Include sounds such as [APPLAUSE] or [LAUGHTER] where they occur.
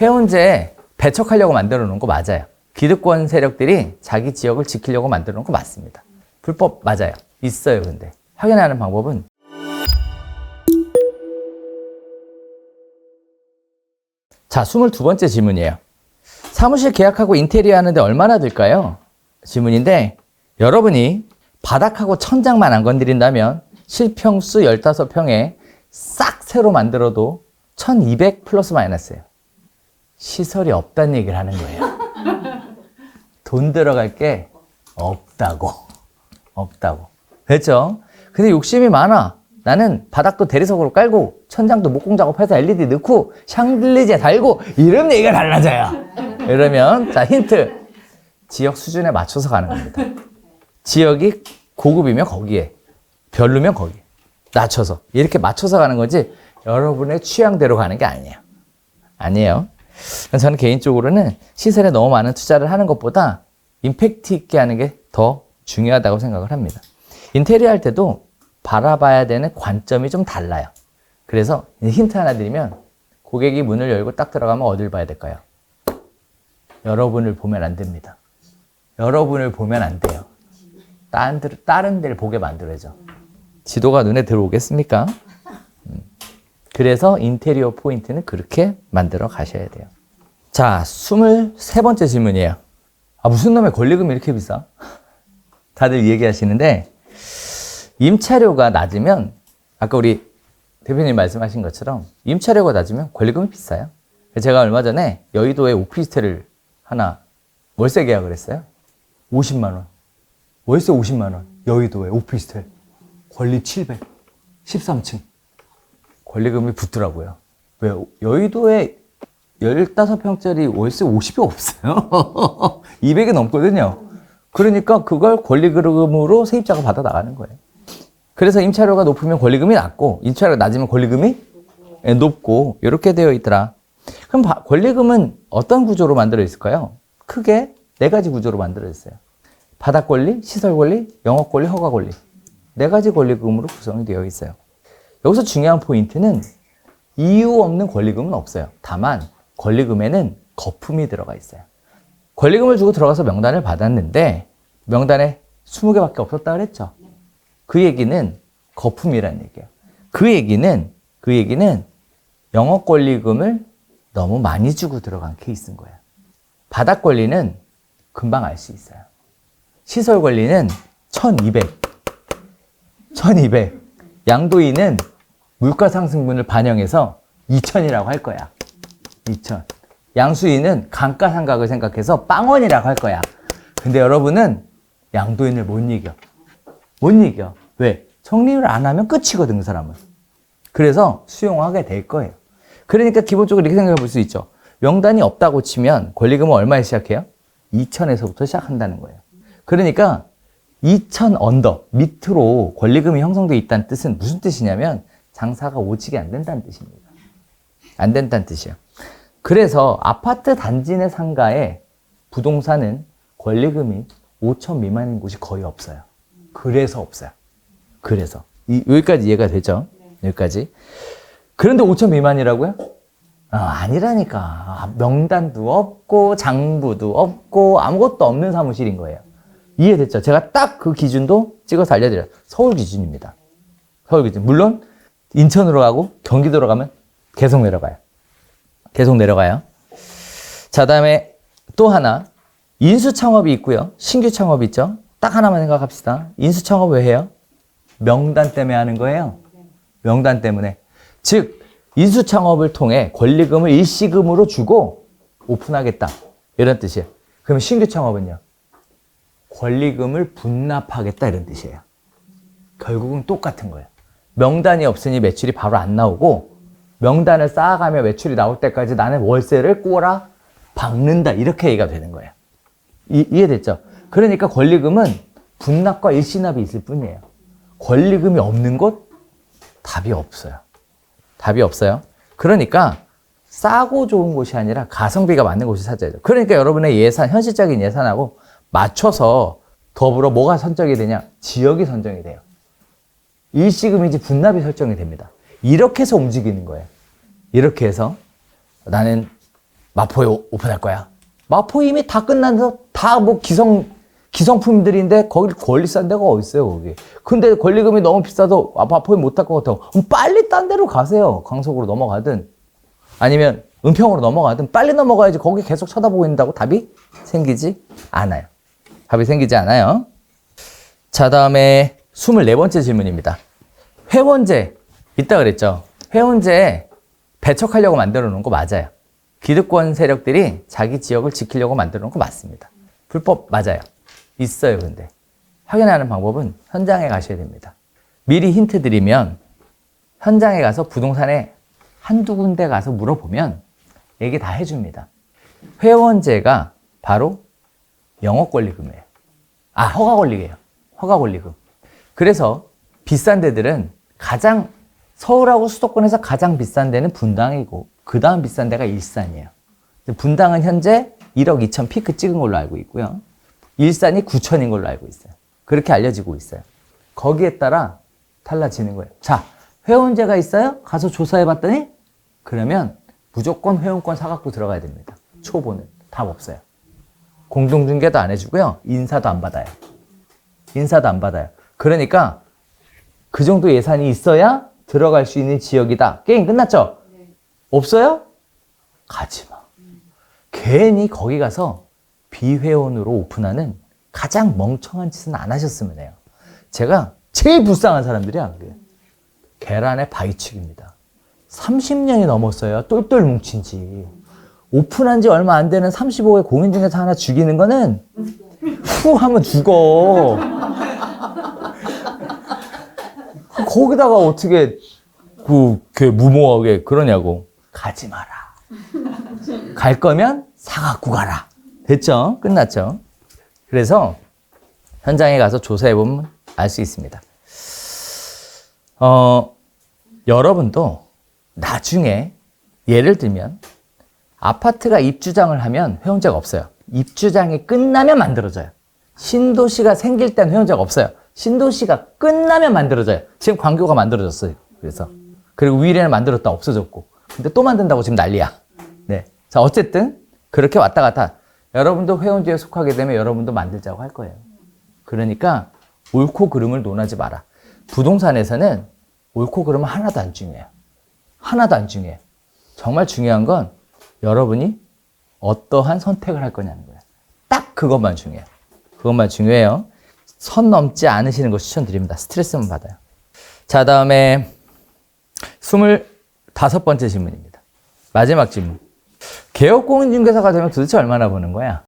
해운제 배척하려고 만들어 놓은 거 맞아요. 기득권 세력들이 자기 지역을 지키려고 만들어 놓은 거 맞습니다. 불법 맞아요. 있어요, 근데. 확인하는 방법은 자, 22번째 질문이에요. 사무실 계약하고 인테리어 하는데 얼마나 들까요? 질문인데 여러분이 바닥하고 천장만 안 건드린다면 실평수 15평에 싹 새로 만들어도 1200 플러스 마이너스예요. 시설이 없다는 얘기를 하는 거예요. 돈 들어갈 게 없다고. 없다고. 됐죠? 근데 욕심이 많아. 나는 바닥도 대리석으로 깔고 천장도 목공 작업해서 LED 넣고 샹들리제 달고 이런 얘기가 달라져요. 이러면 자 힌트 지역 수준에 맞춰서 가는 겁니다. 지역이 고급이면 거기에 별로면 거기 낮춰서 이렇게 맞춰서 가는 거지 여러분의 취향대로 가는 게 아니에요. 아니에요. 저는 개인적으로는 시설에 너무 많은 투자를 하는 것보다 임팩트 있게 하는 게 더 중요하다고 생각을 합니다. 인테리어 할 때도 바라봐야 되는 관점이 좀 달라요. 그래서 힌트 하나 드리면 고객이 문을 열고 딱 들어가면 어딜 봐야 될까요? 여러분을 보면 안 됩니다. 여러분을 보면 안 돼요. 다른, 데- 다른 데를 보게 만들어야죠. 지도가 눈에 들어오겠습니까? 음. 그래서 인테리어 포인트는 그렇게 만들어 가셔야 돼요. 자, 23번째 질문이에요. 아, 무슨 놈의 권리금이 이렇게 비싸? [LAUGHS] 다들 얘기하시는데, 임차료가 낮으면, 아까 우리 대표님 말씀하신 것처럼, 임차료가 낮으면 권리금이 비싸요. 제가 얼마 전에 여의도에 오피스텔을 하나 월세 계약을 했어요. 50만원. 월세 50만원. 여의도에 오피스텔. 권리 700. 13층. 권리금이 붙더라고요. 왜? 여의도에 15평짜리 월세 50이 없어요. [LAUGHS] 200이 넘거든요. 그러니까 그걸 권리금으로 세입자가 받아 나가는 거예요. 그래서 임차료가 높으면 권리금이 낮고, 임차료가 낮으면 권리금이 예, 높고, 이렇게 되어 있더라. 그럼 바- 권리금은 어떤 구조로 만들어 있을까요? 크게 네 가지 구조로 만들어 있어요. 바닥 권리, 시설 권리, 영업 권리, 허가 권리. 네 가지 권리금으로 구성이 되어 있어요. 여기서 중요한 포인트는 이유 없는 권리금은 없어요. 다만 권리금에는 거품이 들어가 있어요. 권리금을 주고 들어가서 명단을 받았는데 명단에 20개밖에 없었다 그랬죠. 그 얘기는 거품이라는 얘기예요. 그 얘기는 그 얘기는 영업 권리금을 너무 많이 주고 들어간 케이스인 거예요. 바닥 권리는 금방 알 수 있어요. 시설 권리는 1200. 1200. 양도인은 물가 상승분을 반영해서 2000이라고 할 거야. 2000. 양수인은 감가상각을 생각해서 빵원이라고 할 거야. 근데 여러분은 양도인을 못 이겨. 못 이겨. 왜? 정리를 안 하면 끝이거든, 그 사람은. 그래서 수용하게 될 거예요. 그러니까 기본적으로 이렇게 생각해 볼 수 있죠. 명단이 없다고 치면 권리금은 얼마에 시작해요? 2천에서부터 시작한다는 거예요. 그러니까 2천 언더 밑으로 권리금이 형성되어 있다는 뜻은 무슨 뜻이냐면 장사가 오지게 안 된다는 뜻입니다. 안 된다는 뜻이에요. 그래서 아파트 단지 내 상가에 부동산은 권리금이 5천 미만인 곳이 거의 없어요. 그래서 없어요. 그래서 이, 여기까지 이해가 되죠? 여기까지. 그런데 5천 미만이라고요? 아, 아니라니까. 아, 명단도 없고 장부도 없고 아무것도 없는 사무실인 거예요. 이해됐죠? 제가 딱 그 기준도 찍어서 알려드려요. 서울 기준입니다. 서울 기준. 물론 인천으로 가고 경기도로 가면 계속 내려가요. 계속 내려가요. 자, 다음에 또 하나. 인수 창업이 있고요. 신규 창업이 있죠. 딱 하나만 생각합시다. 인수 창업 왜 해요? 명단 때문에 하는 거예요. 명단 때문에. 즉, 인수 창업을 통해 권리금을 일시금으로 주고 오픈하겠다. 이런 뜻이에요. 그러면 신규 창업은요? 권리금을 분납하겠다. 이런 뜻이에요. 결국은 똑같은 거예요. 명단이 없으니 매출이 바로 안 나오고 명단을 쌓아가며 매출이 나올 때까지 나는 월세를 꼬라 박는다. 이렇게 얘기가 되는 거예요. 이, 이해됐죠? 그러니까 권리금은 분납과 일시납이 있을 뿐이에요. 권리금이 없는 곳 답이 없어요. 답이 없어요. 그러니까 싸고 좋은 곳이 아니라 가성비가 맞는 곳을 찾아야죠. 그러니까 여러분의 예산, 현실적인 예산하고 맞춰서 더불어 뭐가 선정이 되냐? 지역이 선정이 돼요. 일시금인지 분납이 설정이 됩니다. 이렇게 해서 움직이는 거예요. 이렇게 해서 나는 마포에 오- 오픈할 거야. 마포 이미 다 끝나서 다 뭐 기성 기성품들인데 거기 권리 싼 데가 어디 있어요 거기. 근데 권리금이 너무 비싸서 아, 마포에 못할 것 같아. 그럼 빨리 딴 데로 가세요. 강속으로 넘어가든 아니면 은평으로 넘어가든 빨리 넘어가야지 거기 계속 쳐다보고 있는다고 답이 생기지 않아요. 답이 생기지 않아요. 자 다음에 24번째 질문입니다. 회원제 있다 그랬죠. 회원제 배척하려고 만들어 놓은 거 맞아요. 기득권 세력들이 자기 지역을 지키려고 만들어 놓은 거 맞습니다. 불법 맞아요. 있어요, 근데. 확인하는 방법은 현장에 가셔야 됩니다. 미리 힌트 드리면 현장에 가서 부동산에 한두 군데 가서 물어보면 얘기 다 해줍니다. 회원제가 바로 영업 권리금이에요. 아, 허가 권리예요. 허가 권리금. 그래서 비싼 데들은 가장 서울하고 수도권에서 가장 비싼 데는 분당이고 그 다음 비싼 데가 일산이에요. 분당은 현재 1억 2천 피크 찍은 걸로 알고 있고요. 일산이 9천인 걸로 알고 있어요. 그렇게 알려지고 있어요. 거기에 따라 달라지는 거예요. 자, 회원제가 있어요? 가서 조사해 봤더니 그러면 무조건 회원권 사갖고 들어가야 됩니다. 초보는 답 없어요. 공동중개도 안 해주고요. 인사도 안 받아요. 인사도 안 받아요. 그러니까 그 정도 예산이 있어야 들어갈 수 있는 지역이다. 게임 끝났죠? 없어요? 가지 마. 괜히 거기 가서 비회원으로 오픈하는 가장 멍청한 짓은 안 하셨으면 해요. 제가 제일 불쌍한 사람들이야. 그게. 계란의 바위축입니다. 30년이 넘었어요. 똘똘 뭉친 지. 오픈한 지 얼마 안 되는 35의 공인 중에서 하나 죽이는 거는 후 하면 죽어. 거기다가 어떻게 그, 그 무모하게 그러냐고. 가지 마라. 갈 거면 사갖고 가라. 됐죠? 끝났죠? 그래서 현장에 가서 조사해 보면 알 수 있습니다. 어, 여러분도 나중에 예를 들면 아파트가 입주장을 하면 회원제가 없어요. 입주장이 끝나면 만들어져요. 신도시가 생길 땐 회원제가 없어요. 신도시가 끝나면 만들어져요. 지금 광교가 만들어졌어요. 그래서. 그리고 위례는 만들었다 없어졌고. 근데 또 만든다고 지금 난리야. 네. 자, 어쨌든 그렇게 왔다 갔다. 여러분도 회원제에 속하게 되면 여러분도 만들자고 할 거예요. 그러니까 옳고 그름을 논하지 마라. 부동산에서는 옳고 그름은 하나도 안 중요해요. 하나도 안 중요해요. 정말 중요한 건 여러분이 어떠한 선택을 할 거냐는 거예요. 딱 그것만 중요해요. 그것만 중요해요. 선 넘지 않으시는 거 추천드립니다. 스트레스만 받아요. 자, 다음에 25번째 질문입니다. 마지막 질문. 개업공인중개사가 되면 도대체 얼마나 버는 거야?